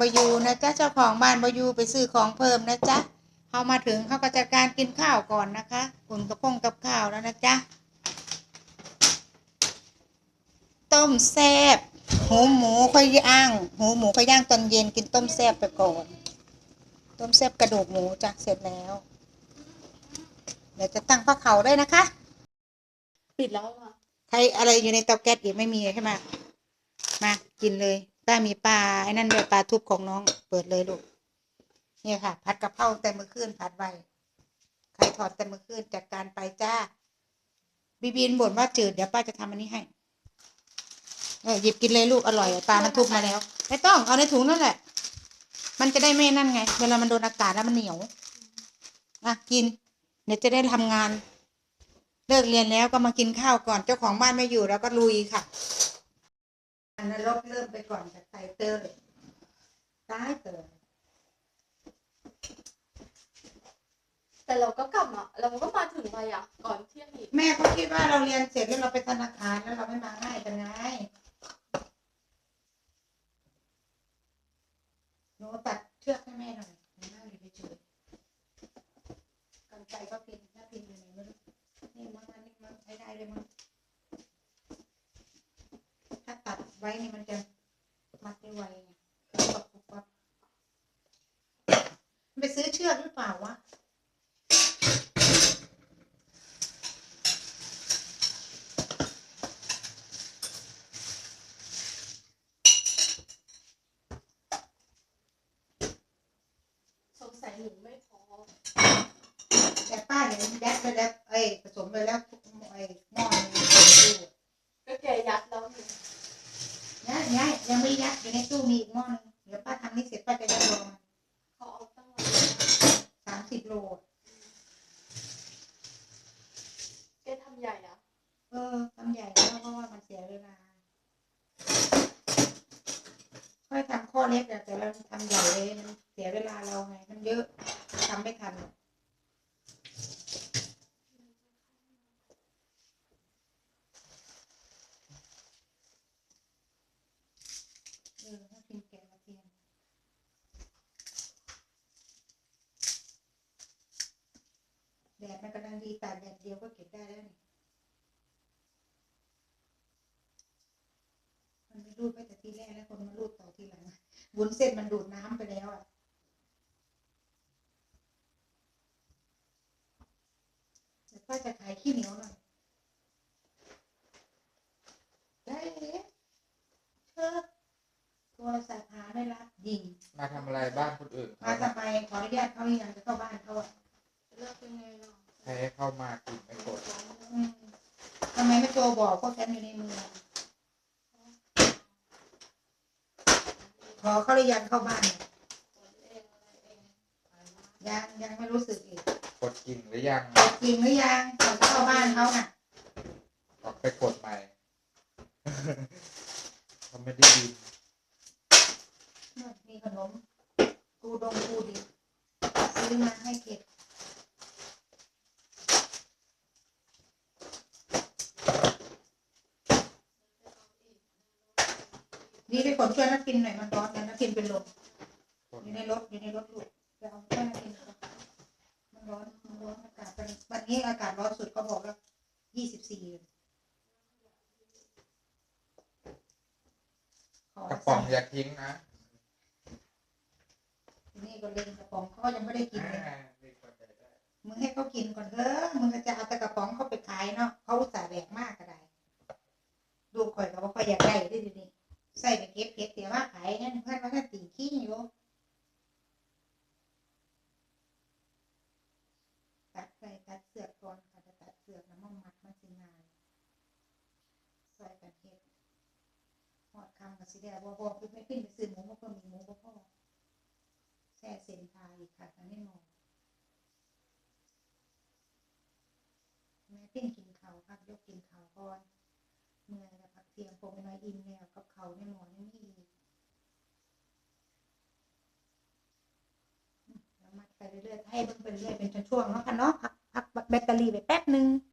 บอยูนะจ๊ะเจ้าของบ้านบอยูไปซื้อของเพิ่มนะจ๊ะเขามาถึงเขาก็จัดการกินข้าวก่อนนะคะอุ่นกระพงกับข้าวแล้วนะจ๊ะต้มแซ่บหูหมูค่อยย่างหูหมูค่อยย่างตอนเย็นกินต้มแซ่บไปก่อน ต้มแซ่บกระดูกหมูจ้ะเสร็จแล้ว เดี๋ยวจะตั้งผ้าเขาด้วยนะคะ ปิดแล้วอะใครอะไรอยู่ในเตาแก๊สอีกไม่มีใช่ไหมมากินเลย ป้ามีปลาไอ้นั่นด้วยปลาทุบของน้อง เปิดเลยลูกเนี่ยค่ะ ผัดกะเพราแต่มื่อคืนผัดไวใครถอดแต่มื่อคืนจัดการไปจ้า บีบีนบ่นว่าจืดเดี๋ยวป้าจะทำอันนี้ให้เออหยิบกินเลยลูกอร่อยปลามันทุบมาแล้ว ไม่ต้องเอาในถุงนั่นแหละ มันจะได้ไม่นั่นไง เวลามันโดนอากาศแล้วมันเหนียวอะกิน เดี๋ยวจะได้ทำงาน เลิกเรียนแล้วก็มากินข้าวก่อนเจ้าของบ้านไม่อยู่แล้วก็ลุยค่ะ อันนรกเริ่มไปก่อนจากไตเตอร์ตายเตอร์แต่เราก็กลับมาเราก็มาถึงไปอะ ก่อนเที่ยงอีกแม่ก็คิดว่าเราเรียนเสร็จแล้วเราไปธนาคารแล้วเราไม่มาง่ายกันไงหนูตัดเชือกให้แม่หน่อยหนูนั่งอยู่เฉยๆกันไกรก็พินถ้าพินอยู่ไหนไม่รู้นี่มั้งนนี้มั้งใช้ได้เลยมั้งถ้าตัดไว้นี่มันจะมัดได้ไวไงปุ๊บปั๊บปุ๊บปั๊บไปซื้อเชือกหรือเปล่าวะสงสัยหนูไม่พอแต่ป้าเนี่ยยัดไปแล้วเอ้ยผสมไปแล้วทุกไอ้หม้อนึงอยู่ ก็แกยัดแล้วหนู ยัดยัดยังไม่ยัด อยู่ในตู้มีอีกหม้อนึงเดี๋ยวป้าทำนี่เสร็จป้าจะได้ลองเขาเอาตั้งสามสิบโลแกทำใหญ่อะเออทำใหญ่แล้วเพราะว่ามันเสียเวลาค่อยทำข้อเล็กอะแต่เราทำใหญ่เลยมันเสียเวลาเราไง มันเยอะทำไม่ทันหรอกเออถ้ากินแกงกระเทียม แดดมันกำลังดีตากแดดเดียวก็เก็บได้แล้วนี่มันไม่รูดไปแต่ทีแรกแล้วคนมารูดต่อทีหลังวุ้นเส้นมันดูดน้ำไปแล้วอะแต่ป้าจะขายขี้เหนียวหน่อยได้เลยเธอโทรศัพท์หาไม่รับยิง มาทำอะไรบ้านคนอื่นมาเขาทำไมขออนุญาตเขายังจะเข้าบ้านเขาอะ เลิกเป็นไงเนาะใครให้เข้ามากินไม่กดอืมทำไมไม่โทรบอกพวกฉันอยู่ในเมืองขอเขาหรือยังเข้าบ้านเนี่ยยังยังไม่รู้สึกอีกกดกิ่งหรือยังจริงหรือยังก่อนจะเข้าบ้านเขาน่ะออกไปกดใหม่เขาไม่ได้ยินมีขนมกูดงกูดิบซื้อมาให้เก็บ นี่ไปขนช่วยนักกินหน่อยมันร้อนแล้วนักกินเป็นลมกดอยู่ในรถอยู่ในรถลูกไปเอาช่วยนักกินก่อนมันร้อนมันร้อนอากาศวันวันนี้อากาศร้อนสุดก็บอกแล้วยี่สิบสี่ขอกระป๋องอย่าทิ้งนะนี่ก็เล่นกระป๋องเขาก็ยังไม่ได้กินเลยอ่ามีคนใจได้มึงให้เขากินก่อนเถอะมึงก็จะเอาแต่กระป๋องเขาไปขายเนาะ นั่นเพื่อนว่าถ้าตีขี้อยู่ตัดไปตัดเสือกก่อนค่ะจะตัดเสือกน้ำมันมัดมันสิงานใส่กันเฮ็ดหอดคำกับสิเดียบ่บ่คือไม่ขึ้นไปซื้อหมูมาเพิ่มมีหมูบ่พอแช่เส้นทาอีกค่ะอันนี้มองแม่ปิ้นกินเขาวครับยกกินเขาวก่อนเมื่อยแล้วพักเทียงผมไปน้อยอิ่มแล้วกับเขาในหมอนี่มีอีกอืมแล้วมัดไป เรื่อยๆให้เบิ่งไปเรื่อยเป็นช่วงๆเนาะค่ะเนาะพักพักแบตเตอรี่ไปแป๊บนึง